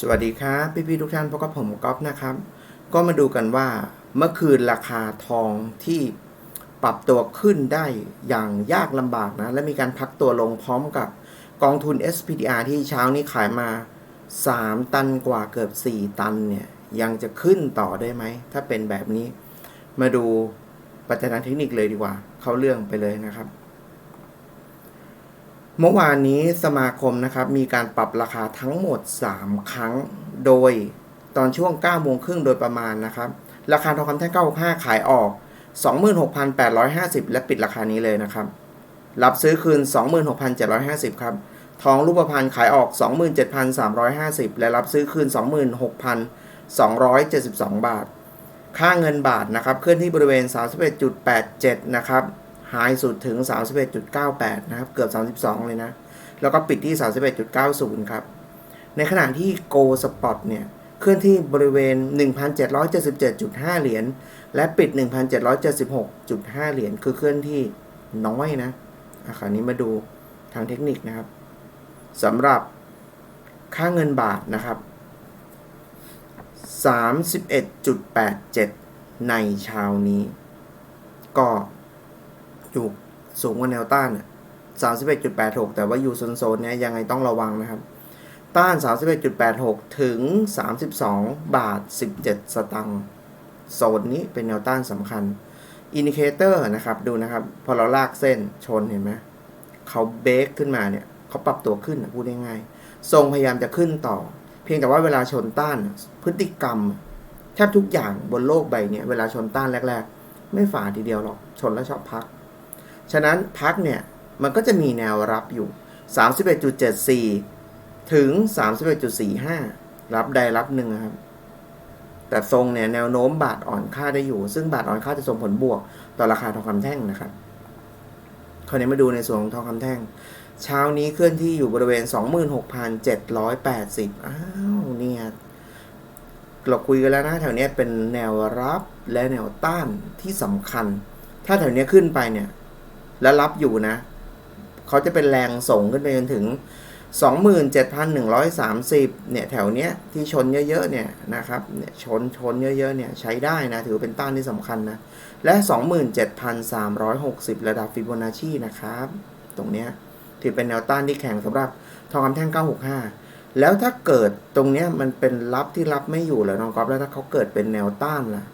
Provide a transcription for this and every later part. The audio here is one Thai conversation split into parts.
สวัสดีครับพี่พี่ๆทุกท่านพบกับผมก๊อฟนะครับ ก็มาดูกันว่าเมื่อคืนราคาทองที่ปรับตัวขึ้นได้อย่างยากลำบากนะ และมีการพักตัวลงพร้อมกับกองทุน SPDR ที่เช้านี้ขายมา 3 ตันกว่าเกือบ 4 ตันเนี่ย ยังจะขึ้นต่อได้ไหม ถ้าเป็นแบบนี้ มาดูปัจจัยทางเทคนิคเลยดีกว่า เข้าเรื่องไปเลยนะครับ เมื่อวานนี้สมาคมนะครับมีการปรับราคาทั้งหมด 3 ครั้ง โดยตอนช่วง9โมงครึ่งโดยประมาณนะครับ ราคาทองคำแท่ง95ขายออก 26,850 และปิดราคานี้เลยนะครับ รับซื้อคืน 26,750 ครับ ทองรูปพรรณขายออก 27,350 และรับซื้อคืน 26,272 บาท ค่าเงินบาทนะครับเคลื่อนที่บริเวณ 31.87 นะครับ ไฮสุดถึง 31.98 นะครับ เกือบ 32 เลยนะ แล้วก็ปิดที่ 31.90 ครับ ในขณะที่ Go Spot เนี่ย เคลื่อนที่บริเวณ 1,777.5 เหรียญ และปิด 1,776.5 เหรียญ คือเคลื่อนที่น้อยนะอะคราวนี้มาดูทางเทคนิคนะครับสำหรับค่าเงินบาทนะครับ 31.87 ในเช้านี้ ก็ อยู่สูงกว่าแนวต้านอะ31.86แต่ว่าอยู่โซนๆเนี้ยยังไงต้องระวังนะครับ ต้าน 31.86 ถึง 32 บาท 17 สตังค์โซนนี้เป็นแนวต้านสำคัญอินดิเคเตอร์นะครับดูนะครับ พอเราลากเส้นชนเห็นไหมเขาเบรกขึ้นมาเนี่ยเขาปรับตัวขึ้นนะพูดง่ายๆทรงพยายามจะขึ้นต่อ เพียงแต่ว่าเวลาชนต้านพฤติกรรมแทบทุกอย่างบนโลกใบนี้เวลาชนต้านแรก ๆ ไม่ฝ่าทีเดียวหรอกชนแล้วชอบพัก ฉะนั้นพักเนี่ย มันก็จะมีแนวรับอยู่ 31.74 ถึง 31.45 รับใดรับหนึ่งครับ แต่ทรงเนี่ยแนวโน้มบาทอ่อนค่าได้อยู่ ซึ่งบาทอ่อนค่าจะส่งผลบวกต่อราคาทองคำแท่งนะครับ คราวนี้มาดูในส่วนของทองคำแท่ง เช้านี้เคลื่อนที่อยู่บริเวณ 26,780 อ้าวเนี่ยเราคุยกันแล้วนะแถวนี้เป็นแนวรับและแนวต้านที่สำคัญ ถ้าแถวนี้ขึ้นไปเนี่ย แล้วรับอยู่นะ เขาจะเป็นแรงส่งขึ้นไปจนถึง 27,130 เนี่ย แถวเนี้ยที่ชนเยอะๆ เนี่ยนะครับ เนี่ยชนชนเยอะๆ เนี่ยใช้ได้นะ ถือเป็นต้านที่สำคัญนะ และ 27,360 ระดับฟิโบนัชชีนะครับ ตรงเนี้ยถือเป็นแนวต้านที่แข็งสำหรับทองคำแท่ง 965แล้วถ้าเกิดตรงเนี้ยมันเป็นรับที่รับไม่อยู่แล้วน้องก๊อฟแล้วถ้าเขาเกิดเป็นแนวต้านล่ะ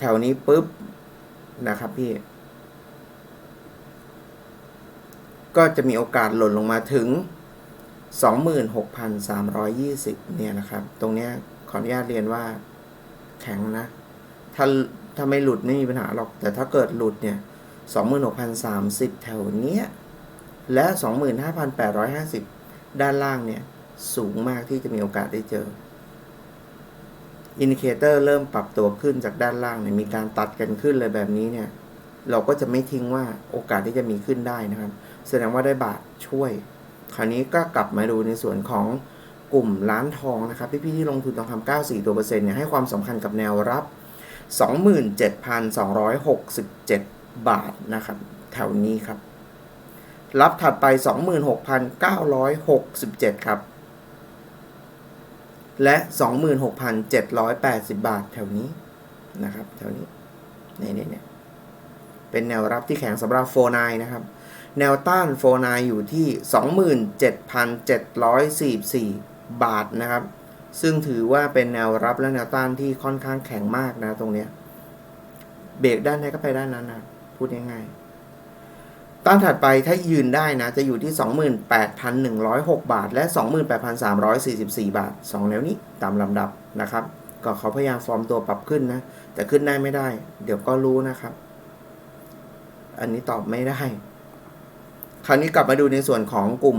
แถวนี้ปุ๊บนะครับพี่ ก็จะมีโอกาสหล่นลงมาถึง 26,320 เนี่ยนะครับ ตรงเนี้ยขออนุญาตเรียนว่าแข็งนะ ถ้าถ้าไม่หลุดไม่มีปัญหาหรอก แต่ถ้าเกิดหลุดเนี่ย 26,030 แถวเนี้ย และ 25,850 ด้านล่างเนี่ย สูงมากที่จะมีโอกาสได้เจอ อินดิเคเตอร์เริ่มปรับตัวขึ้นจากด้านล่างเนี่ย มีการตัดกันขึ้นเลยแบบนี้เนี่ย เราก็จะไม่ทิ้งว่าโอกาสที่จะมีขึ้นได้นะครับ แสดงว่าได้บาทช่วย คราวนี้ก็กลับมาดูในส่วนของกลุ่มร้านทองนะครับ พี่ๆที่ลงทุนทองคำ94 ตัวเปอร์เซ็นต์เนี่ยให้ความสำคัญกับแนวรับ 27,267 บาทนะครับ แถวนี้ครับ รับถัดไป 26,967 ครับ และ 26,780 บาทแถวนี้นะครับ แถวนี้เนี่ยเนี่ยเนี่ยเป็นแนวรับที่แข็งสำหรับโฟนายนะครับ แนวต้านโฟนายอยู่ที่ 27,744 บาทนะครับ ซึ่งถือว่าเป็นแนวรับและแนวต้านที่ค่อนข้างแข็งมากนะตรงเนี้ยเบรกด้านไหนก็ไปด้านนั้นนะพูดง่ายๆต้านถัดไปถ้ายืนได้นะ จะอยู่ที่ 28,106 บาท และ 28,344 บาท 2 แนวนี้ตามลำดับนะครับ ก็เขาพยายามฟอร์มตัวปรับขึ้นนะ แต่ขึ้นได้ไม่ได้ เดี๋ยวก็รู้นะครับ อันนี้ตอบไม่ได้ ราวนี้กลับมาดูในส่วนของกลุ่ม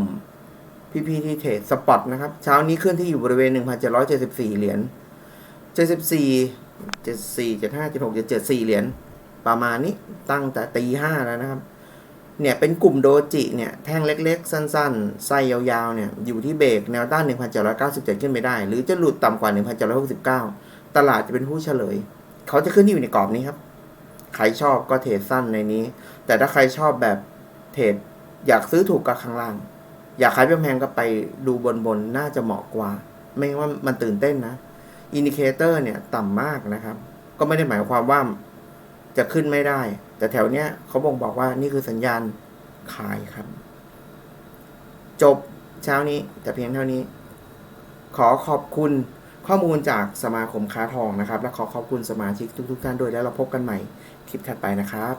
พี่ๆที่เทรดสปอตนะครับ เช้านี้เคลื่อนที่อยู่บริเวณ 1,774 เหรียญ 74 74 75 76 77เหรียญ ประมาณนี้ตั้งแต่ตีห้าแล้วนะครับ เนี่ยเป็นกลุ่มโดจิเนี่ย แท่งเล็กๆ สั้นๆ ไส้ยาวๆ เนี่ย อยู่ที่เบรกแนวต้าน 1,797 ขึ้นไปได้ หรือจะหลุดต่ำกว่า 1,769 ตลาดจะเป็นผู้เฉลย เขาจะขึ้นที่อยู่ในกรอบนี้ครับ ใครชอบก็เทรดสั้นในนี้ แต่ถ้าใครชอบแบบเทรด อยากซื้อถูกกับข้างล่าง อยากขายแพงๆก็ไปดูบนๆน่าจะเหมาะกว่า ไม่ว่ามันตื่นเต้นนะอินดิเคเตอร์เนี่ยต่ำมากนะครับ ก็ไม่ได้หมายความว่าจะขึ้นไม่ได้ แต่แถวเนี้ยเขาบ่งบอกว่านี่คือสัญญาณขายครับ จบเช้านี้ แต่เพียงเท่านี้ ขอขอบคุณข้อมูลจากสมาคมค้าทองนะครับ และขอขอบคุณสมาชิกทุกๆท่านด้วยแล้วเราพบกันใหม่คลิปถัดไปนะครับ